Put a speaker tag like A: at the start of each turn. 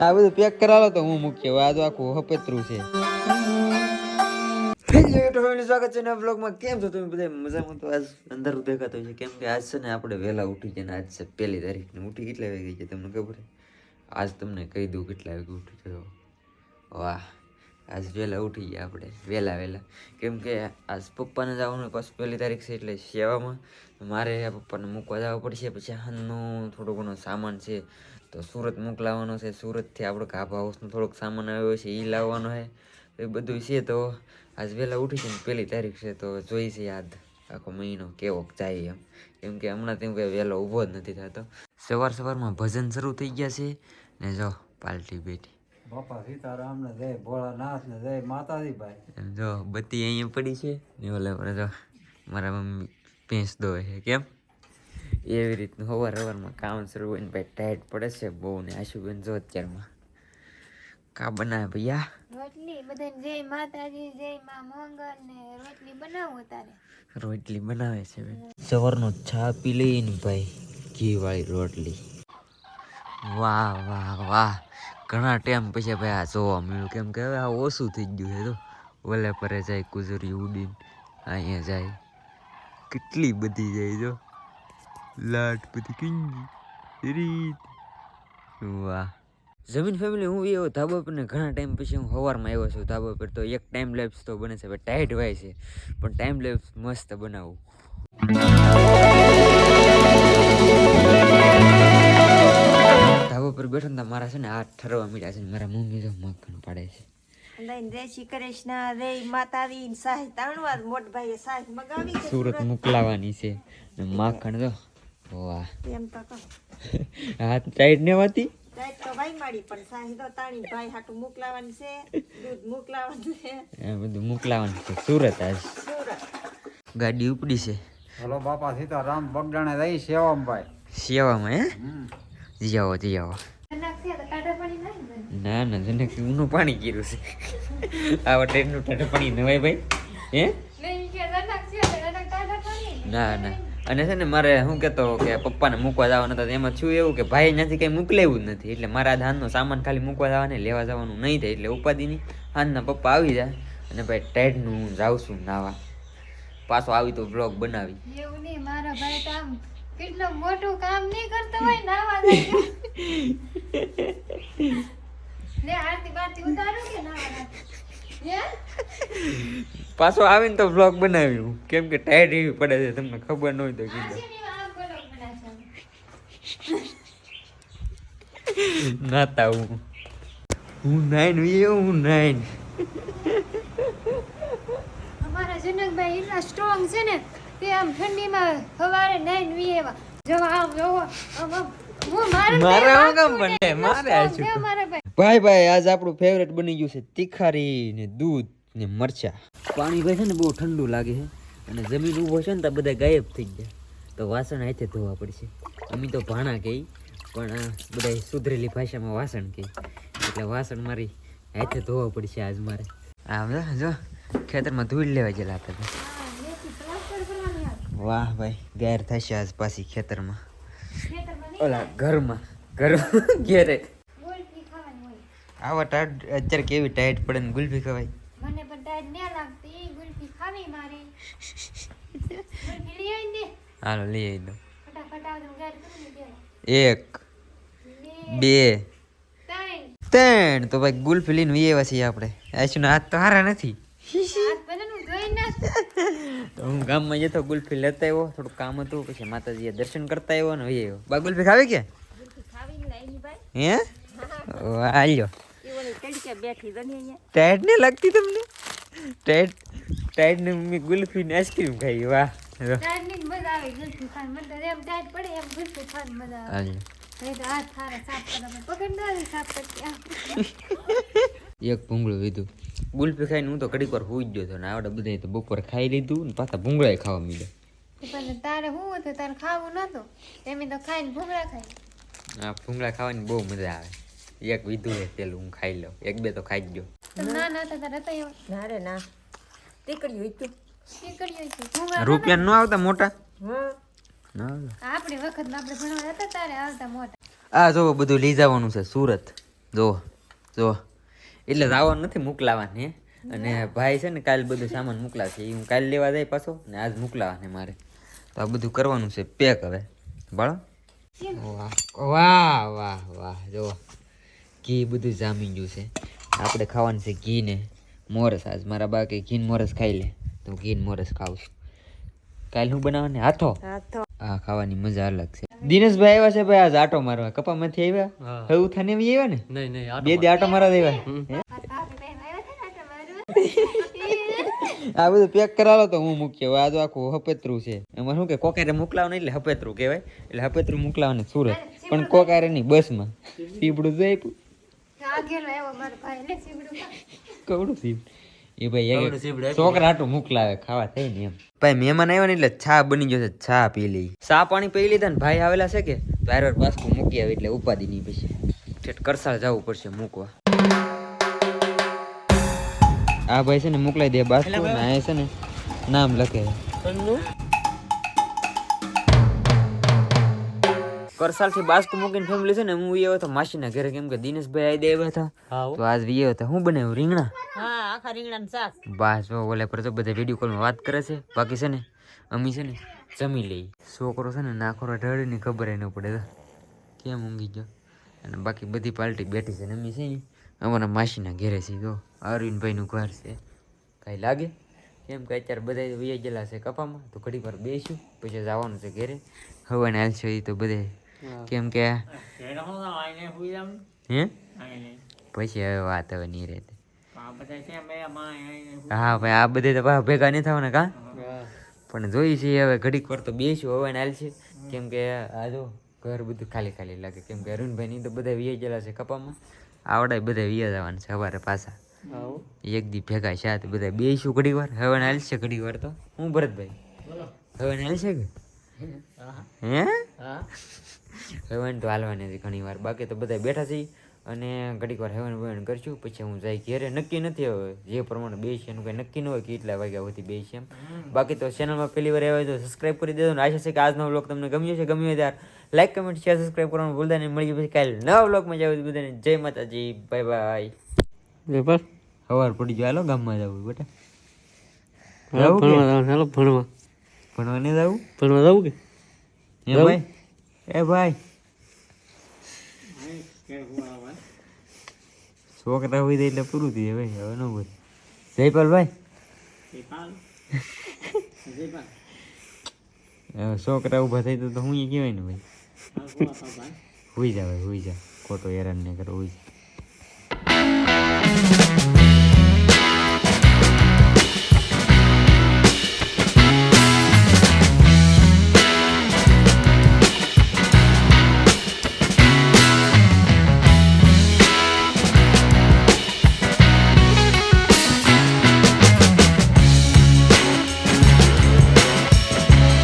A: આ બધું પેક કરાવો તો હું મૂકીએ આ તો આખું હપેતરું છે. સ્વાગત છે નવા બ્લોગમાં કેમ છો તમે બધા? મજામાં તો આજ અંધારું દેખાતું છે. કેમ કે આજ છે ને આપણે વહેલા ઉઠી જાય ને આજ છે પહેલી તારીખ ને ઉઠી કેટલા વાગે છે તમને ખબર છે? આજ તમને કહી દઉં કેટલા વાગે ઉઠી થયો વાહ. આજ વહેલા ઉઠી ગયા આપણે, વહેલા વહેલા. કેમ કે આજ પપ્પાને જવાનું પાછું પહેલી તારીખ છે એટલે સેવામાં. મારે પપ્પાને મૂકવા જવા પડશે, પછી હાનનો થોડો ઘણો સામાન છે. તો સુરત મોકલાવાનો છે, સુરતથી આપણે ગાભા હાઉસનો થોડોક સામાન આવ્યો છે એ લાવવાનો છે. એ બધું છે, તો આજ વહેલા ઉઠી છે ને પહેલી તારીખ છે, તો જોઈ છે યાદ, આખો મહિનો કેવો જાય એમ. કેમ કે હમણાં તેમ કંઈ વહેલો ઊભો જ નથી થતો. સવાર સવારમાં ભજન શરૂ થઈ ગયા છે, ને જો પાલટી બેઠી.
B: બાપા સીતારામ ને જય ભોળાનાથ ને જય માતાજી ભાઈ
A: જો બત્તી અહીંયા પડી છે. ને ઓલે જો મારા મમ્મી ભેંસ દોવે છે કેમ? એવી રીતનું સવાર હવારમાં કામ શરૂ હોય ને ભાઈ ટાઈટ પડે છે બહુ ને આશુબેન જો અત્યારમાં. કા બનાવે ભૈયા
C: રોટલી બધાને જય માતાજી જય મા મંગલ ને રોટલી બનાવો તારે.
A: રોટલી બનાવે છે બેન. સવારનો ચા પી લઈને ભાઈ ઘી વાળી રોટલી. વાહ વાહ વાહ. ઘણા ટાઈમ પછી ભાઈ આ જોવા મળ્યું. કેમ કે હવે આ ઓછું થઈ ગયું છે, તો ઓલે પરે જાય કુજરી ઉડીને, અહીંયા જાય. કેટલી બધી જાય જો લાટ બધી કિંગી રીત. વાહ. જમીન ફેમિલી હું એવો ધાબા પર ઘણા ટાઈમ પછી હું સવારમાં આવ્યો છું ધાબા પર, તો એક ટાઈમ લેપ્સ તો બને છે ટાઈટ હોય છે, પણ ટાઈમ લેપ્સ મસ્ત બનાવું. ધાબા પર બેઠો ને મારા છે ને હાથ ઠરવા મળ્યા છે ને મારા મમ્મી તો મક્ખણ પાડે છે.
D: જય શ્રી કૃષ્ણ જય માતાજી સાહેબ ત્રણ વાર મોટ ભાઈએ સાહેબ મગાવી
A: સુરત મોકલાવાની છે. ને માખણ તો વાહ.
D: એમ તો
A: હાથ ટાઈટ ને વાતી
D: તો ભાઈ માડી પણ સાહેબ તો તાણી ભાઈ હાટું મોકલાવાની છે દૂધ મોકલાવાનું
A: બધું મોકલાવાનું સુરત આજ.
D: સુરત.
A: ગાડી ઉપડી છે.
B: હલો બાપા સીતારામ બગડાણે રહી સેવામાં ભાઈ.
A: સેવામાં હે? જી આવો જી આવો
C: કલાક થયા તો ટાટા પાણી નાખી દે.
A: ના ના જને ઊનું પાણી કીધું છે. આવા ટાઈપનું ટાટા પાણી નવાય ભાઈ. હે?
C: થયા
A: ના ના. અને છે ને મારે શું કહેતો કે પપ્પાને મૂકવા જવાનું હતા એમાં શું એવું કે ભાઈ નથી કંઈ મોકલેવું જ નથી. એટલે મારા ધાનનો સામાન ખાલી મૂકવા જવાને લેવા જવાનું નહીં થાય એટલે ઉપાધિની હાનના પપ્પા આવી જાય. અને ભાઈ ટાઈટનું હું જાઉં છું નાવા. પાછો આવી તો બ્લોગ બનાવી.
C: એવું નહીં મારા ભાઈ તો આમ કેટલું મોટું કામ નહીં કરતો હોય નાવા
A: પાછો આવીને તો બ્લોગ બનાવ્યું. કેમ કે ટાયર એવી પડે છે તમને ખબર ન હોય તો કીધું. નાતા હું. હું નાઈન વીએ હું નાઈન.
C: અમારા જનકભાઈ એટલા સ્ટ્રોંગ છે ને તે આમ ઠંડીમાં સવારે નાઈન વી એવા. જવા આમ જોવો આમ હું મારે
A: મારે
C: આમ
A: બને? મારે
C: એટલો
A: આ
C: strong છે
A: છૂટું.
C: મારા ભાઈ
A: ભાઈ આજ આપણું ફેવરેટ બની ગયું છે તીખારી ને દૂધ ને મરચા. પાણી ભાઈ છે ને બહુ ઠંડુ લાગે છે અને જમીન ઊભો છે ને તો બધા ગાયબ થઈ ગયા. તો વાસણ હાથે ધોવા પડશે. અમે તો ભાણા કહી પણ બધા સુધરેલી ભાષામાં વાસણ કહે એટલે વાસણ મારી હાથે ધોવા પડશે આજ મારે. આ જો ખેતરમાં ધૂળ લેવા ગયેલા હતા. વાહ ભાઈ ગાયર થશે આજ પાછી ખેતરમાં. ઓલા ઘરમાં ઘરમાં ઘેરે. આવા ટાઈટ અત્યારે કેવી ટાઈટ પડે ને ગુલ્ફી ખવાય.
C: મને પણ ટાઈટ ન લાગતી ગુલ્ફી ખાવી મારે. લઈ આવી દે
A: હાલો લઈ આવી દો
C: ફટાફટ કરી દેવા
A: એક
C: બે ત્રણ.
A: તો ભાઈ ગુલ્ફી લઈને વીએ છીએ આપણે. આશુના હાથ તો હારા નથી. હું ગામમાં જતો ગુલ્ફી લેતા આવ્યો થોડું કામ હતું પછી માતાજીએ દર્શન કરતા આવ્યો ને વી આવ્યો. બા ગુલ્ફી ખાવી કે? હે? હાલ્યો. ટાઈટ ને લાગતી તમને? ટાઈટ ટાઈટ ને મમ્મી ગુલ્ફી ને આઈસ્ક્રીમ ખાઈ વાહ.
C: ટાઈટની મજા આવે ગુલ્ફી ખાવાની. મને એમ ટાઈટ પડે એમ ગુલ્ફી ખાવાની મજા આવે.
A: એક ભૂંગળું લીધું ગુલ્ફી ખાઈને હું તો ઘડીક વાર હોઈ ગયો હતો ને આવડે બધા તો બપોર ખાઈ લીધું ને પાછા ભૂંગળા ખાવા મળ્યા
C: પણ તારે શું હતું? તારે ખાવું નતું એમ તો ખાઈને ભૂંગળા ખાય
A: આ ભૂંગળા ખાવાની બહુ મજા આવે. એક વિધું છે પેલું હું ખાઈ લઉં. એક બે તો ખાઈ જ ગયો.
C: ના ના એવા.
D: રે ના. ટીકડી હોય તું
A: રૂપિયા નો આવતા મોટા?
D: આપણે
A: વખત
C: આપણી આપણે ભણવા હતા તારે આવતા મોટા.
A: આ જો બધું લઈ જવાનું છે સુરત. જો જો એટલે જવાનું નથી મોકલાવાની હે? અને ભાઈ છે ને કાલ બધું સામાન મોકલાવશે. એ હું કાલ લેવા જાય પાછો ને આજ મોકલાવાને મારે. તો આ બધું કરવાનું છે પેક હવે. બાળો. વાહ. વાહ. ઘી બધું જામી ગયું છે. આપણે ખાવાનું છે ઘી ને મોરસ. આજ મારા બા કે ઘી મોરસ ખાઈ લે. તો ઘી મોરસ ખાવું છું. કાલ હું બનાવવાની? હાથો?
D: હા
A: ખાવાની મજા અલગ છે. દિનેશભાઈ આવ્યા છે ભાઈ આજ આટો મારવા. કપામાંથી આવ્યા? હવે ઉઠાને બી આવ્યા ને?
E: નહીં નહીં
A: બે દી આટો મારવા દેવા આ બધું પેક કરાવો તો હું મૂક્યો આજ આ તો આખું હપેતરું છે. એમાં શું કે કોકારે મોકલાવાનું એટલે હપેતરું કહેવાય. એટલે હપેતરું ને સુરત. પણ કોકારે નહીં બસમાં. સીપડું જોઈ આપ્યું.
C: આગેલો આવ્યો મારો ભાઈ ને સીવડું
A: કવડું સીપ એ ભાઈ
E: કવડું
A: એક
E: સીપડું
A: છોકરા હાટું મોકલાવે ખાવા થઈ ને એમ. ભાઈ મહેમાન આવ્યા ને એટલે છા બની જશે છા પી લઈ. ચા પાણી પી લીધા ને ભાઈ આવેલા છે કે? ભાઈ પાછું મૂકી આવે એટલે ઉપાધિ નહીં પછી. કરસાળ જવું પડશે મૂકવા. આ ભાઈ છે ને મોકલાઈ દે બાસ્કુ ને છે ને નામ લખે. કરસાલથી બાસ્કુ મૂકીને ફેમિલી છે ને હું આવ્યો હતો માસીના ઘરે કેમ કે દિનેશભાઈ આવી દેવા હતા તો. આજ વી હતા હું બનાવ્યું રીંગણા?
D: હા આખા રીંગણાનું શાક.
A: બસ ઓલે પર તો બધા વીડિયો કોલમાં વાત કરે છે. બાકી છે ને અમી છે ને જમી લઈ છોકરો છે ને નાખોરો ઢળીને ખબર ન પડે કેમ ઊંઘી ગયો? અને બાકી બધી પાર્ટી બેઠી છે ને અમી છે ને અમારા માસીના ઘેરે છે તો અરવિંદભાઈનું ઘર છે. કાંઈ લાગે? કેમ કે અત્યારે બધા વૈયા ગયેલા છે કપામાં. તો ઘડી વાર બેસ્યું પછી જવાનું છે ઘેરે. હવાને હાલશે એ તો બધે કેમ કે? હે પછી હવે વાત હવે નહીં રહેતી. હા ભાઈ આ બધે તો ભેગા નહીં થવાના કા? પણ જોઈ છે હવે ઘડીક વાર તો બેસ્યું હવે હાલ છે. કેમ કે આ જો ઘર બધું ખાલી ખાલી લાગે. કેમ કે અરુણભાઈ ની તો બધા વિયા ગયેલા છે કપામાં. આવડે બધા વિયા જવાના છે સવારે પાછા. એક દી ભેગા છે તો બધા બેસ્યું ઘડીક વાર. હવે હાલ છે ઘડીક વાર તો. હું ભરતભાઈ? હવે હાલ છે કે? હે? હવે તો હાલવાની હતી ઘણી વાર. બાકી તો બધા બેઠા છે અને ઘડીક વાર હેવન વેવન કરશું પછી હું જાય ઘેરે. નક્કી નથી હવે જે પ્રમાણે બે છે એનું કંઈ નક્કી ન હોય કે એટલા વાગ્યા સુધી બે છે એમ. બાકી તો ચેનલમાં પહેલી વાર આવ્યા તો સબસ્ક્રાઈબ કરી દેજો અને આશા છે કે આજનો વ્લોગ તમને ગમ્યો છે ગમ્યો ત્યારે લાઈક કમેન્ટ શેર સબસ્ક્રાઈબ કરવાનું ભૂલતા નહીં. મળી પછી કાલે નવા વ્લોગમાં જાવ બધાને. જય માતાજી. બાય બાય સવાર પડી ગયો. હાલો ગામમાં જવું બેટા.
E: હા, ભણવા જવાનું ભણવા.
A: ભણવા નહીં જવું
E: ભણવા જવું કે?
A: એ ભાઈ. એ ભાઈ. છોકરા હોય એટલે પૂરું થઈ જાય ભાઈ હવે ન બોલ જયપાલ ભાઈ. હવે છોકરા ઊભા થઈ તો તો હું કહેવાય ને ભાઈ. હુઈ જા ભાઈ. હુઈ જા ખોટો હેરાન નહીં કરો હોઈ જા